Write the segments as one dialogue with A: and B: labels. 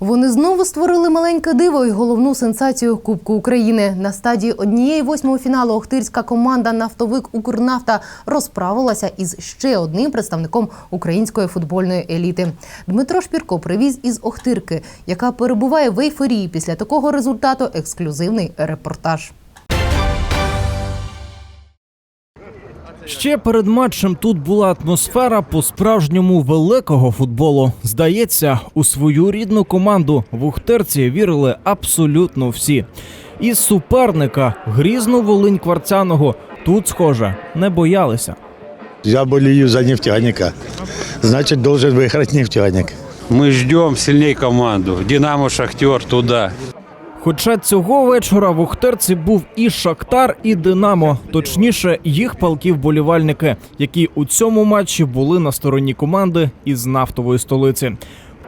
A: Вони знову створили маленьке диво і головну сенсацію Кубку України. На стадії однієї восьмого фіналу Охтирська команда Нафтовик Укрнафта розправилася із ще одним представником української футбольної еліти. Дмитро Шпірко привіз із Охтирки, яка перебуває в ейфорії після такого результату. Ексклюзивний репортаж.
B: Ще перед матчем тут була атмосфера по-справжньому великого футболу. Здається, у свою рідну команду в Ухтерці вірили абсолютно всі. Із суперника грізну Волинь Кварцяного тут, схоже, не боялися.
C: Я болею за нефтяника. Значит, должен выиграть нефтяник.
D: Мы ждем сильней команду. Динамо, Шахтер туда.
B: Хоча цього вечора в Ухтерці був і Шахтар, і Динамо, точніше, їх палки вболівальники, які у цьому матчі були на стороні команди із нафтової столиці.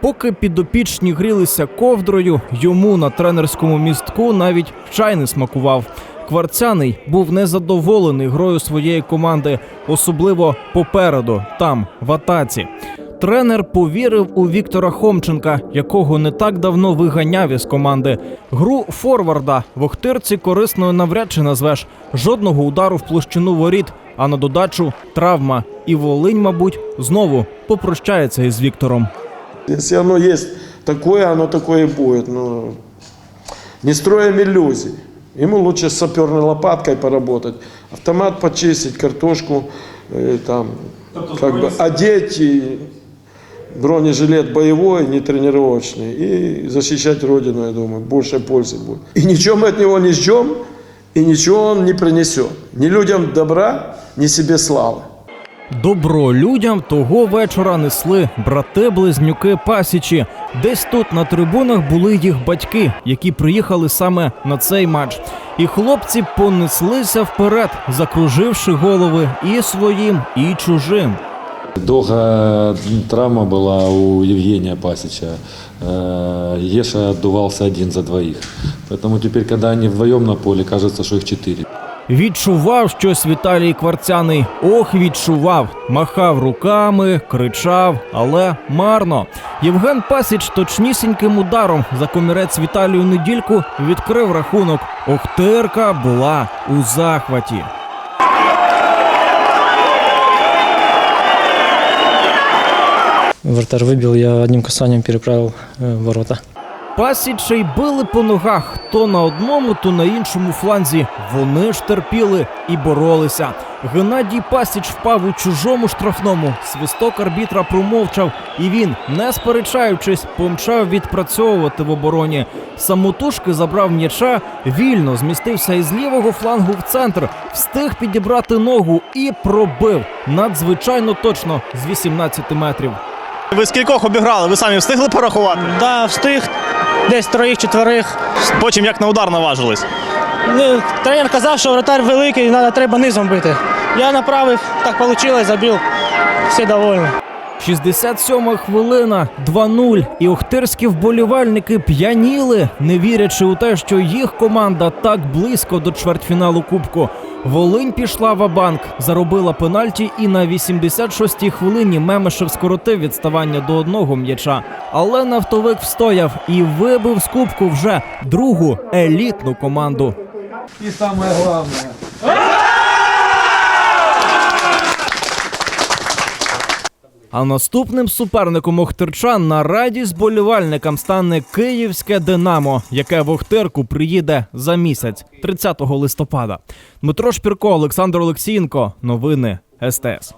B: Поки підопічні грілися ковдрою, йому на тренерському містку навіть чай не смакував. Кварцяний був незадоволений грою своєї команди, особливо попереду, там, в атаці. Тренер повірив у Віктора Хомченка, якого не так давно виганяв із команди. Гру форварда в Охтирці корисною навряд чи назвеш. Жодного удару в площину воріт, а на додачу травма. І Волинь, мабуть, знову попрощається із Віктором.
E: Если оно есть такое, оно такое и будет. Но не строим иллюзий. Ему лучше с саперной лопаткой поработать, автомат почистить, картошку э, там, как бы одеть и бронежилет боевой, не тренировочный, и защищать родину, я думаю, больше пользы будет. И ничего мы от него не ждем, и ничего он не принесет. Ни людям добра, ни себе славы.
B: Добро людям того вечора несли брати-близнюки Пасічі. Десь тут на трибунах були їх батьки, які приїхали саме на цей матч. І хлопці понеслися вперед, закруживши голови і своїм, і чужим.
F: Долго травма была у Евгения Пасича. Э, Еша отдувался один за двоих. Поэтому теперь, когда они вдвоем на поле, кажется, что их четыре.
B: Відчував щось Віталій Кварцяний. Ох, відчував. Махав руками, кричав, але марно. Євген Пасіч точнісіньким ударом за комірець Віталію Недільку відкрив рахунок. Охтирка була у захваті.
G: Вратарь выбил, я одним касанием переправил э, ворота.
B: Пасічей били по ногах то на одному, то на іншому фланзі. Вони ж терпіли і боролися. Геннадій Пасіч впав у чужому штрафному. Свисток арбітра промовчав, і він, не сперечаючись, помчав відпрацьовувати в обороні. Самотужки забрав м'яча, вільно змістився із лівого флангу в центр, встиг підібрати ногу і пробив надзвичайно точно з 18 метрів.
H: Ви скількох обіграли? Ви самі встигли порахувати?
G: Да, встиг, десь троїх-четверих.
H: Потім як на удар наважились.
G: Ну, Тренер казав, що вратар великий, треба, треба низом бити. Я направив, так вийшло, забив. Всі довольні.
B: 67 хвилина, 2-0. І охтирські вболівальники п'яніли, не вірячи у те, що їх команда так близько до чвертьфіналу Кубку. Волинь пішла в банк заробила пенальті, і на 86-й хвилині Мемешев скоротив відставання до одного м'яча. Але нафтовик встояв і вибив з кубку вже другу елітну команду. А наступним суперником Охтирчан на радість болівальникам стане київське Динамо, яке в Охтирку приїде за місяць, 30 листопада. Дмитро Шпірко, Олександр Олексієнко. Новини СТС.